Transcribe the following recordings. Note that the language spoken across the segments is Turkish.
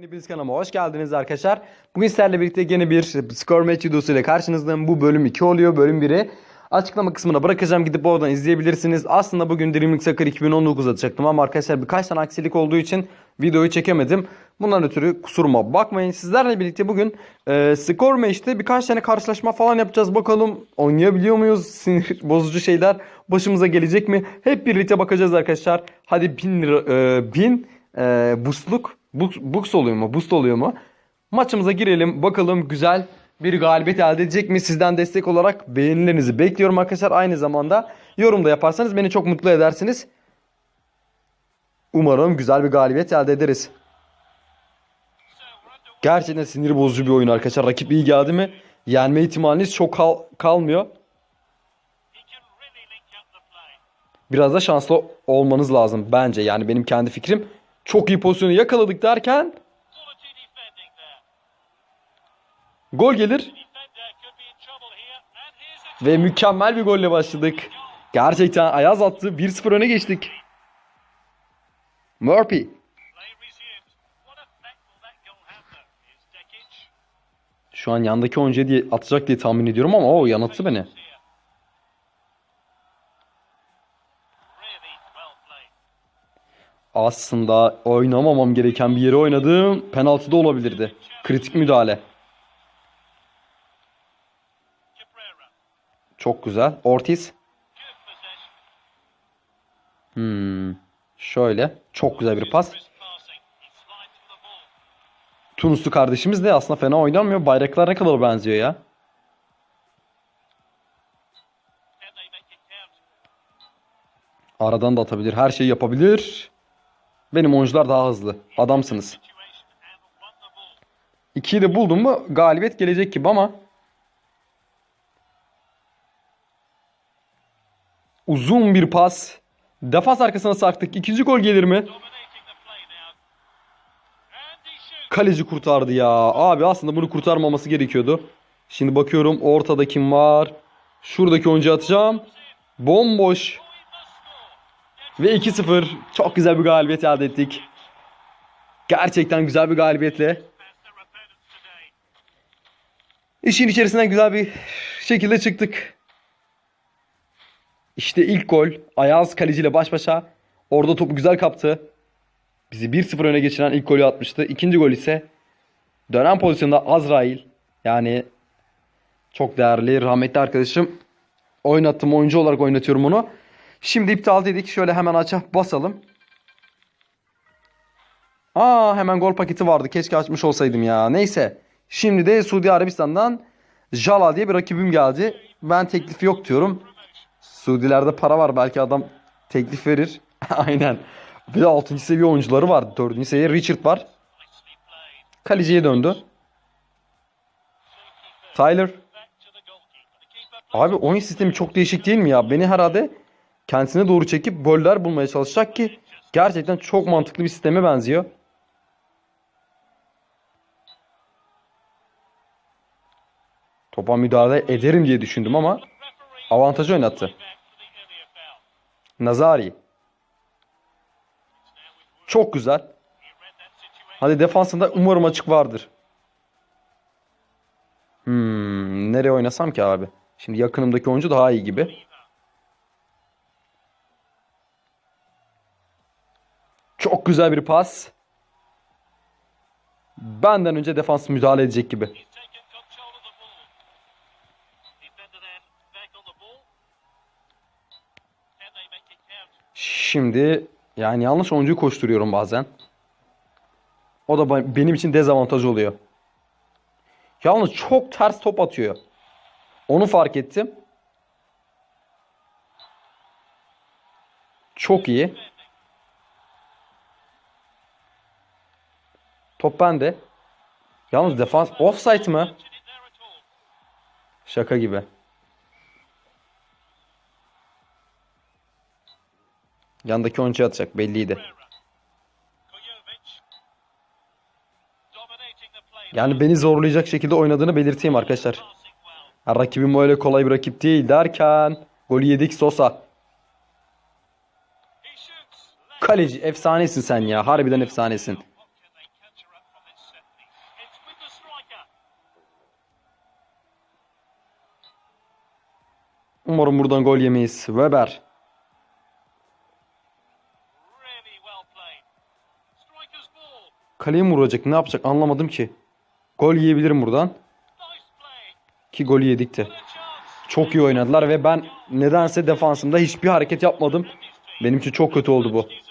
Hepiniz kanalıma hoş geldiniz arkadaşlar. Bugün sizlerle birlikte yeni bir skor match videosu ile karşınızdayım. Bu bölüm 2 oluyor. Bölüm 1'i açıklama kısmına bırakacağım. Gidip oradan izleyebilirsiniz. Aslında bugün Dreaming Soccer 2019 atacaktım ama arkadaşlar birkaç tane aksilik olduğu için videoyu çekemedim. Bundan ötürü kusuruma bakmayın. Sizlerle birlikte bugün e, skor match'te birkaç tane karşılaşma falan yapacağız. Bakalım oynayabiliyor muyuz? Sinir bozucu şeyler başımıza gelecek mi? Hep birlikte bakacağız arkadaşlar. Hadi 1000 lira, e, 1000 e, busluk Books, books oluyor mu? Boost oluyor mu? Maçımıza girelim. Bakalım güzel bir galibiyet elde edecek mi? Sizden destek olarak beğenilerinizi bekliyorum arkadaşlar. Aynı zamanda yorum da yaparsanız beni çok mutlu edersiniz. Umarım güzel bir galibiyet elde ederiz. Gerçekten sinir bozucu bir oyun arkadaşlar. Rakip iyi geldi mi? Yenme ihtimaliniz çok kal- kalmıyor. Biraz da şanslı olmanız lazım bence. Yani benim kendi fikrim. Çok iyi pozisyonu yakaladık derken gol gelir ve mükemmel bir golle başladık. Gerçekten ayaz attı. 1-0 öne geçtik. Murphy. Şu an yandaki oyuncu diye atacak diye tahmin ediyorum ama o yanılttı beni. Aslında oynamamam gereken bir yere oynadım. Penaltı da olabilirdi. Kritik müdahale. Çok güzel. Ortiz. Hmm. Şöyle. Çok güzel bir pas. Tunuslu kardeşimiz de aslında fena oynamıyor. Bayraklar ne kadar benziyor ya. Aradan da atabilir. Her şeyi yapabilir. Benim oyuncular daha hızlı. Adamsınız. İkiyi de buldum mu galibiyet gelecek gibi ama uzun bir pas. Defans arkasına sarktık. İkinci gol gelir mi? Kaleci kurtardı ya. Abi aslında bunu kurtarmaması gerekiyordu. Şimdi bakıyorum ortada kim var? Şuradaki oyuncu atacağım. Bomboş. Ve 2-0. Çok güzel bir galibiyet elde ettik. Gerçekten güzel bir galibiyetle. İşin içerisinden güzel bir şekilde çıktık. İşte ilk gol. Ayaz kaleciyle baş başa. Orada topu güzel kaptı. Bizi 1-0 öne geçiren ilk golü atmıştı. İkinci gol ise dönen pozisyonda Azrail. Yani çok değerli, rahmetli arkadaşım. Oynattım, oyuncu olarak oynatıyorum onu. Şimdi iptal dedik. Şöyle hemen aça basalım. Aa hemen gol paketi vardı. Keşke açmış olsaydım ya. Neyse. Şimdi de Suudi Arabistan'dan Jala diye bir rakibim geldi. Ben teklif yok diyorum. Suudilerde para var. Belki adam teklif verir. Aynen. Bir de 6. seviye oyuncuları var. 4. seviye Richard var. Kaleciye döndü. Tyler. Abi oyun sistemi çok değişik değil mi ya? Beni herhalde kendisine doğru çekip goller bulmaya çalışacak ki gerçekten çok mantıklı bir sisteme benziyor. Topa müdahale ederim diye düşündüm ama avantajı oynattı. Nazari. Çok güzel. Hadi defansında umarım açık vardır. Hmm, nereye oynasam ki abi? Şimdi yakınımdaki oyuncu daha iyi gibi. Güzel bir pas. Benden önce defans müdahale edecek gibi. Şimdi yani yanlış oyuncuyu koşturuyorum bazen. O da benim için dezavantaj oluyor. Yalnız çok ters top atıyor. Onu fark ettim. Çok iyi. Top bende. Yalnız defans offside mı? Şaka gibi. Yandaki oyuncu atacak belliydi. Yani beni zorlayacak şekilde oynadığını belirteyim arkadaşlar. Ha, rakibim öyle kolay bir rakip değil derken golü yedik Sosa. Kaleci efsanesin sen ya. Harbiden efsanesin. Umarım buradan gol yemeyiz. Weber. Kaleye mi vuracak? Ne yapacak? Anlamadım ki. Gol yiyebilirim buradan. Ki golü yedik de. Çok iyi oynadılar ve ben nedense defansımda hiçbir hareket yapmadım. Benim için çok kötü oldu bu. Deserved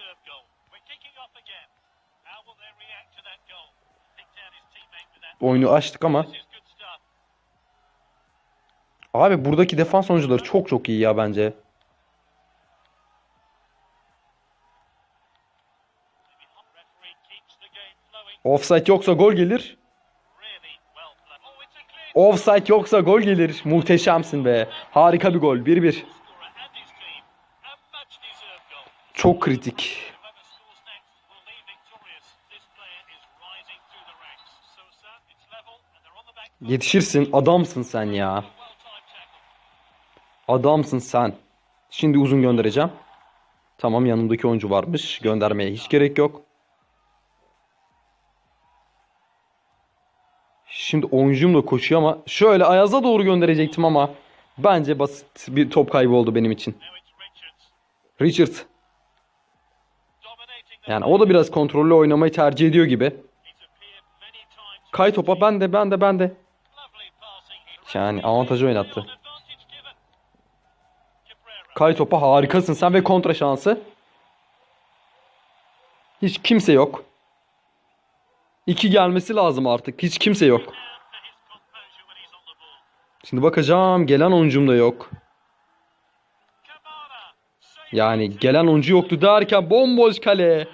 goal. We're Abi buradaki defans oyuncuları çok çok iyi ya bence. Offside yoksa gol gelir. Offside yoksa gol gelir. Muhteşemsin be. Harika bir gol. 1-1. scorer and his team. A much deserved goal. Çok kritik. Yetişirsin. Adamsın sen ya. Adamsın sen. Şimdi uzun göndereceğim. Tamam yanımdaki oyuncu varmış. Göndermeye hiç gerek yok. Şimdi oyuncum da koşuyor ama şöyle Ayaz'a doğru gönderecektim ama bence basit bir top kaybı oldu benim için. Richard yani o da biraz kontrollü oynamayı tercih ediyor gibi. Kay topa ben de ben de ben de. Yani avantajı oynattı. Kay topa harikasın sen ve kontra şansı. Hiç kimse yok. İki gelmesi lazım artık. Hiç kimse yok. Şimdi bakacağım. Gelen oyuncum da yok. Yani gelen oyuncu yoktu derken bomboş kale.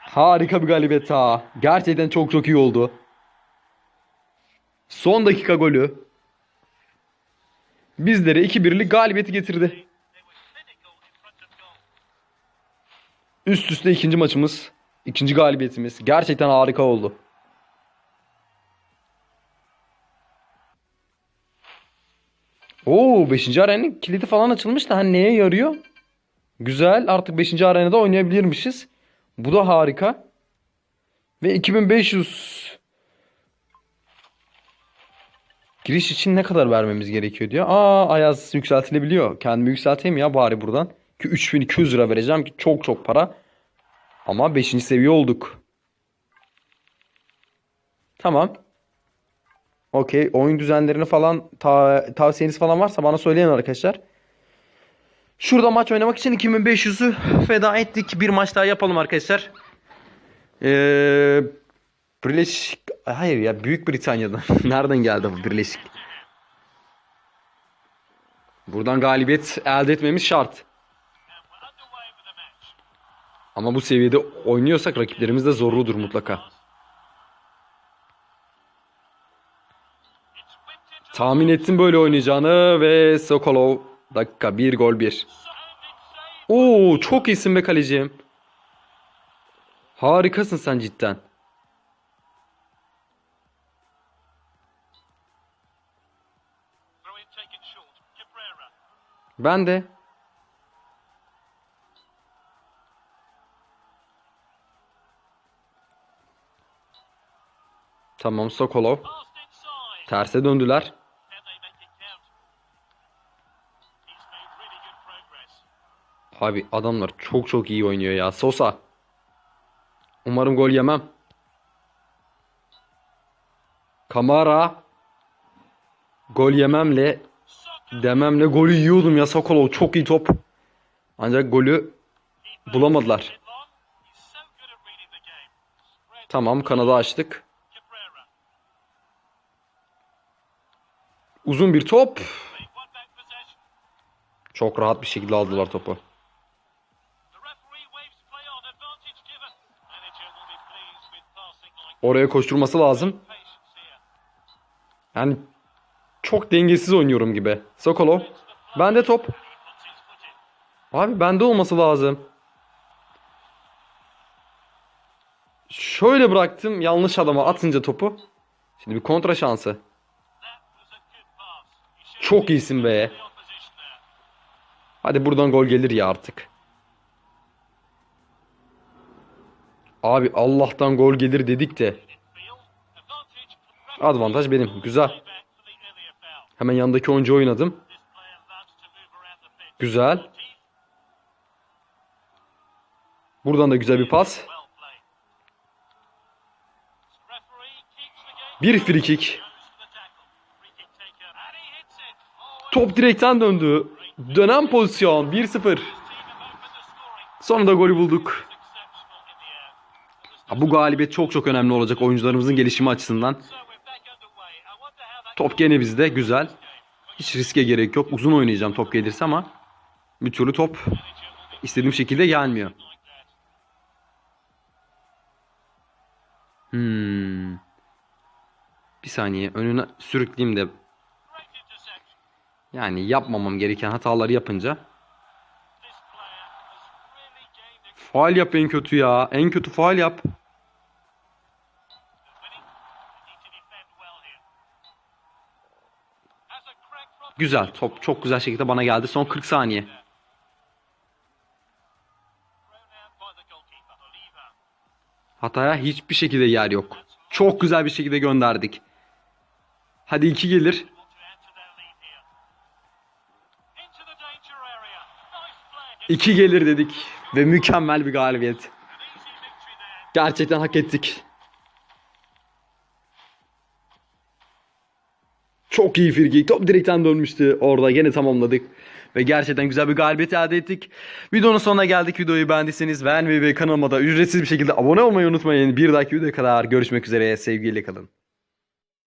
Harika bir galibiyet ha. Gerçekten çok çok iyi oldu. Son dakika golü. Bizlere 2-1'lik galibiyeti getirdi. Üst üste ikinci maçımız. ikinci galibiyetimiz. Gerçekten harika oldu. Oo 5. arenenin kilidi falan açılmış da hani neye yarıyor? Güzel artık 5. arenada oynayabilirmişiz. Bu da harika. Ve 2500 Giriş için ne kadar vermemiz gerekiyor diyor. Aa Ayaz yükseltilebiliyor. Kendimi yükselteyim ya bari buradan. Ki 3200 lira vereceğim ki çok çok para. Ama 5. seviye olduk. Tamam. Okey. Oyun düzenlerini falan ta- tavsiyeniz falan varsa bana söyleyin arkadaşlar. Şurada maç oynamak için 2500'ü feda ettik. Bir maç daha yapalım arkadaşlar. Ee, Birleşik... Hayır ya Büyük Britanya'dan. Nereden geldi bu Birleşik? Buradan galibiyet elde etmemiz şart. Ama bu seviyede oynuyorsak rakiplerimiz de zorludur mutlaka. Tahmin ettim böyle oynayacağını ve Sokolov dakika 1 gol 1. and it's saved. Oo çok iyisin be kalecim. Harikasın sen cidden. Ben de. Tamam Sokolov. Terse döndüler. Abi adamlar çok çok iyi oynuyor ya. Sosa. Umarım gol yemem. Kamara. Gol yememle. Dememle golü yiyordum ya Sokolov. Çok iyi top. Ancak golü bulamadılar. Tamam kanadı açtık. Uzun bir top. Çok rahat bir şekilde aldılar topu. Oraya koşturması lazım. Yani çok dengesiz oynuyorum gibi. Sokolov. Bende top. Abi bende olması lazım. Şöyle bıraktım yanlış adama atınca topu. Şimdi bir kontra şansı. Çok iyisin be. Hadi buradan gol gelir ya artık. Abi Allah'tan gol gelir dedik de. Avantaj benim. Güzel. Hemen yanındaki oyuncu oynadım. Güzel. Buradan da güzel bir pas. Bir free kick. Top direkten döndü. Dönen pozisyon 1-0. his team have opened the scoring. Sonunda golü bulduk. Bu galibiyet çok çok önemli olacak oyuncularımızın gelişimi açısından. Top gene bizde güzel. Hiç riske gerek yok. Uzun oynayacağım top gelirse ama bir türlü top istediğim şekilde gelmiyor. Hmm. Bir saniye önüne sürükleyeyim de yani yapmamam gereken hataları yapınca faal yap en kötü ya. En kötü faal yap. Güzel. Top çok güzel şekilde bana geldi. Son 40 saniye. Hataya hiçbir şekilde yer yok. Çok güzel bir şekilde gönderdik. Hadi 2 gelir. 2 gelir dedik. Ve mükemmel bir galibiyet. Gerçekten hak ettik. Çok iyi firgi. Top direkten dönmüştü. Orada gene tamamladık. Ve gerçekten güzel bir galibiyet elde ettik. Videonun sonuna geldik. Videoyu beğendiyseniz beğenmeyi ve kanalıma da ücretsiz bir şekilde abone olmayı unutmayın. Bir dahaki videoya kadar görüşmek üzere. Sevgiyle kalın.